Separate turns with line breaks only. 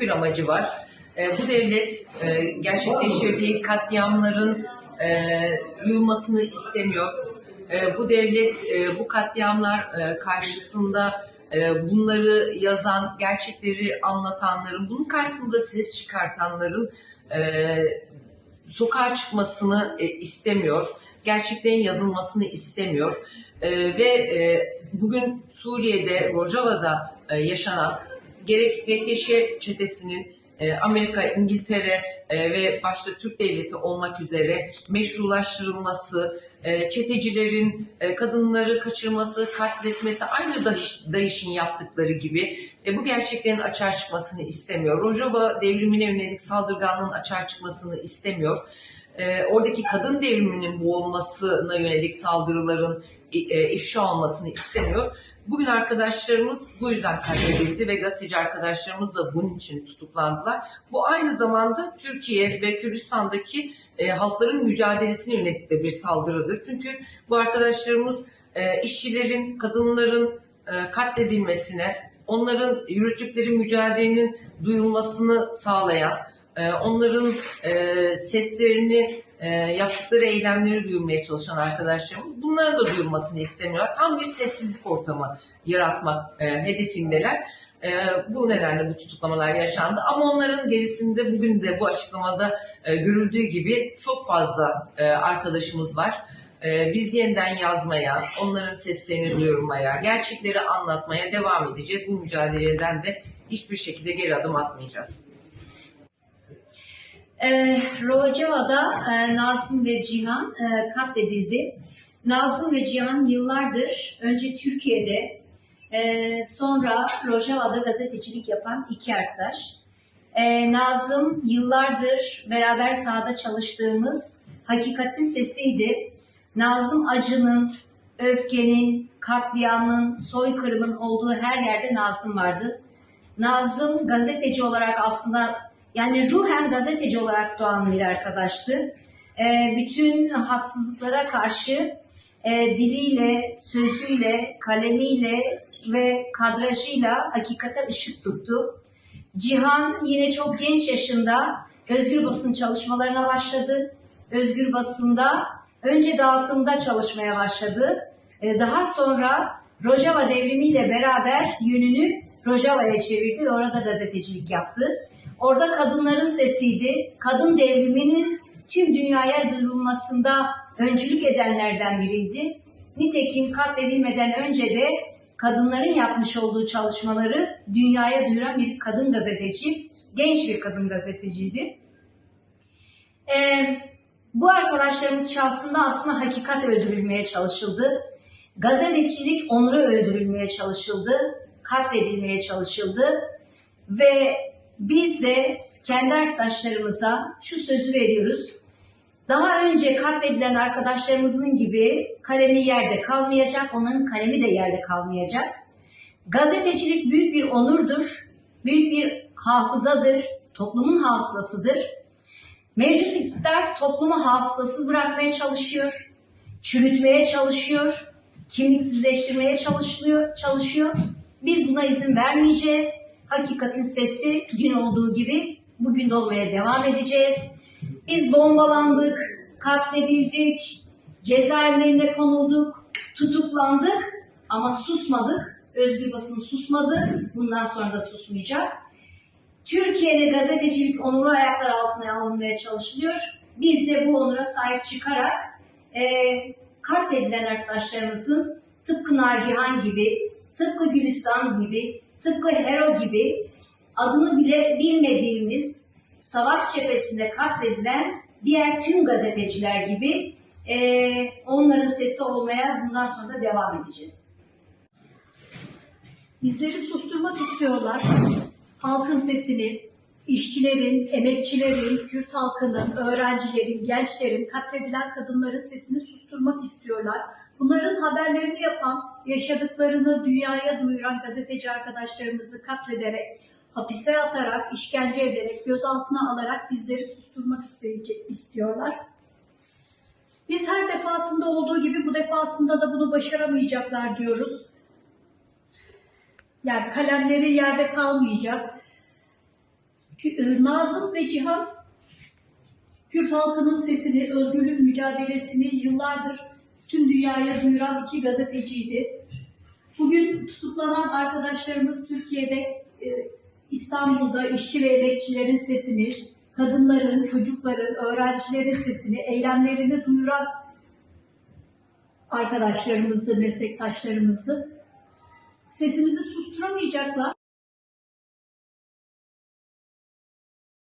bir amacı var. E, bu devlet e, gerçekleştirdiği katliamların e, duyulmasını istemiyor. E, bu devlet e, bu katliamlar e, karşısında e, bunları yazan, gerçekleri anlatanların, bunun karşısında ses çıkartanların e, sokağa çıkmasını e, istemiyor. Gerçeklerin yazılmasını istemiyor. E, ve e, bugün Suriye'de, Rojava'da e, yaşanan gerek PKŞ çetesinin e, Amerika, İngiltere e, ve başta Türk Devleti olmak üzere meşrulaştırılması, e, çetecilerin kadınları kaçırması, katletmesi, aynı DAEŞ'in yaptıkları gibi bu gerçeklerin açığa çıkmasını istemiyor. Rojava devrimine yönelik saldırganlığın açığa çıkmasını istemiyor. Oradaki kadın devriminin boğulmasına yönelik saldırıların ifşa olmasını istemiyor. Bugün arkadaşlarımız bu yüzden katledildi ve gazeteci arkadaşlarımız da bunun için tutuklandılar. Bu aynı zamanda Türkiye ve Kürdistan'daki e, halkların mücadelesine yönelik de bir saldırıdır. Çünkü bu arkadaşlarımız e, işçilerin, kadınların e, katledilmesine, onların yürüttükleri mücadelenin duyulmasını sağlayan, e, onların e, seslerini, e, yaptıkları eylemleri duyurmaya çalışan arkadaşlarımız bunların da duyulmasını istemiyorlar. Tam bir sessizlik ortamı yaratmak e, hedefindeler. E, bu nedenle bu tutuklamalar yaşandı. Ama onların gerisinde bugün de bu açıklamada e, görüldüğü gibi çok fazla e, arkadaşımız var. E, biz yeniden yazmaya, onların seslerini duyurmaya, gerçekleri anlatmaya devam edeceğiz. Bu mücadeleden de hiçbir şekilde geri adım atmayacağız.
E, Rojava'da e, Nazım ve Cihan e, katledildi. Nazım ve Cihan yıllardır önce Türkiye'de e, sonra Rojava'da gazetecilik yapan iki arkadaş. E, Nazım yıllardır beraber sahada çalıştığımız hakikatin sesiydi. Nazım acının, öfkenin, katliamın, soykırımın olduğu her yerde Nazım vardı. Nazım gazeteci olarak aslında yani ruhen gazeteci olarak doğan bir arkadaştı. E, bütün haksızlıklara karşı e, diliyle, sözüyle, kalemiyle ve kadrajıyla hakikate ışık tuttu. Cihan yine çok genç yaşında özgür basın çalışmalarına başladı. Özgür basında önce dağıtımda çalışmaya başladı. E, daha sonra Rojava devrimiyle beraber yönünü Rojava'ya çevirdi ve orada gazetecilik yaptı. Orada kadınların sesiydi. Kadın devriminin tüm dünyaya duyurulmasında öncülük edenlerden biriydi. Nitekim katledilmeden önce de kadınların yapmış olduğu çalışmaları dünyaya duyuran bir kadın gazeteci, genç bir kadın gazeteciydi. Ee, bu arkadaşlarımız şahsında aslında hakikat öldürülmeye çalışıldı. Gazetecilik onuru öldürülmeye çalışıldı, katledilmeye çalışıldı ve biz de kendi arkadaşlarımıza şu sözü veriyoruz. Daha önce katledilen arkadaşlarımızın gibi kalemi yerde kalmayacak, onların kalemi de yerde kalmayacak. Gazetecilik büyük bir onurdur, büyük bir hafızadır, toplumun hafızasıdır. Mevcut iktidar toplumu hafızasız bırakmaya çalışıyor, çürütmeye çalışıyor, kimliksizleştirmeye çalışıyor, çalışıyor. Biz buna izin vermeyeceğiz. Hakikatin sesi dün olduğu gibi bugün de olmaya devam edeceğiz. Biz bombalandık, katledildik, cezaevlerine konulduk, tutuklandık ama susmadık. Özgür basın susmadı, bundan sonra da susmayacak. Türkiye'de gazetecilik onuru ayaklar altına alınmaya çalışılıyor. Biz de bu onura sahip çıkarak e, katledilen arkadaşlarımızın tıpkı Nagihan gibi, tıpkı Gülistan gibi, tıpkı Hero gibi adını bile bilmediğimiz savaş cephesinde katledilen diğer tüm gazeteciler gibi e, onların sesi olmaya bundan sonra da devam edeceğiz.
Bizleri susturmak istiyorlar. Halkın sesini, işçilerin, emekçilerin, Kürt halkının, öğrencilerin, gençlerin, katledilen kadınların sesini susturmak istiyorlar. Bunların haberlerini yapan, yaşadıklarını dünyaya duyuran gazeteci arkadaşlarımızı katlederek, hapise atarak, işkence ederek, gözaltına alarak bizleri susturmak isteyecek, istiyorlar. Biz her defasında olduğu gibi bu defasında da bunu başaramayacaklar diyoruz. Yani kalemleri yerde kalmayacak. E, Nazım ve Cihan Kürt halkının sesini, özgürlük mücadelesini yıllardır tüm dünyaya duyuran iki gazeteciydi. Bugün tutuklanan arkadaşlarımız Türkiye'de, e, İstanbul'da işçi ve emekçilerin sesini, kadınların, çocukların, öğrencilerin sesini, eylemlerini duyuran arkadaşlarımızdı, meslektaşlarımızdı. Sesimizi susturamayacaklar.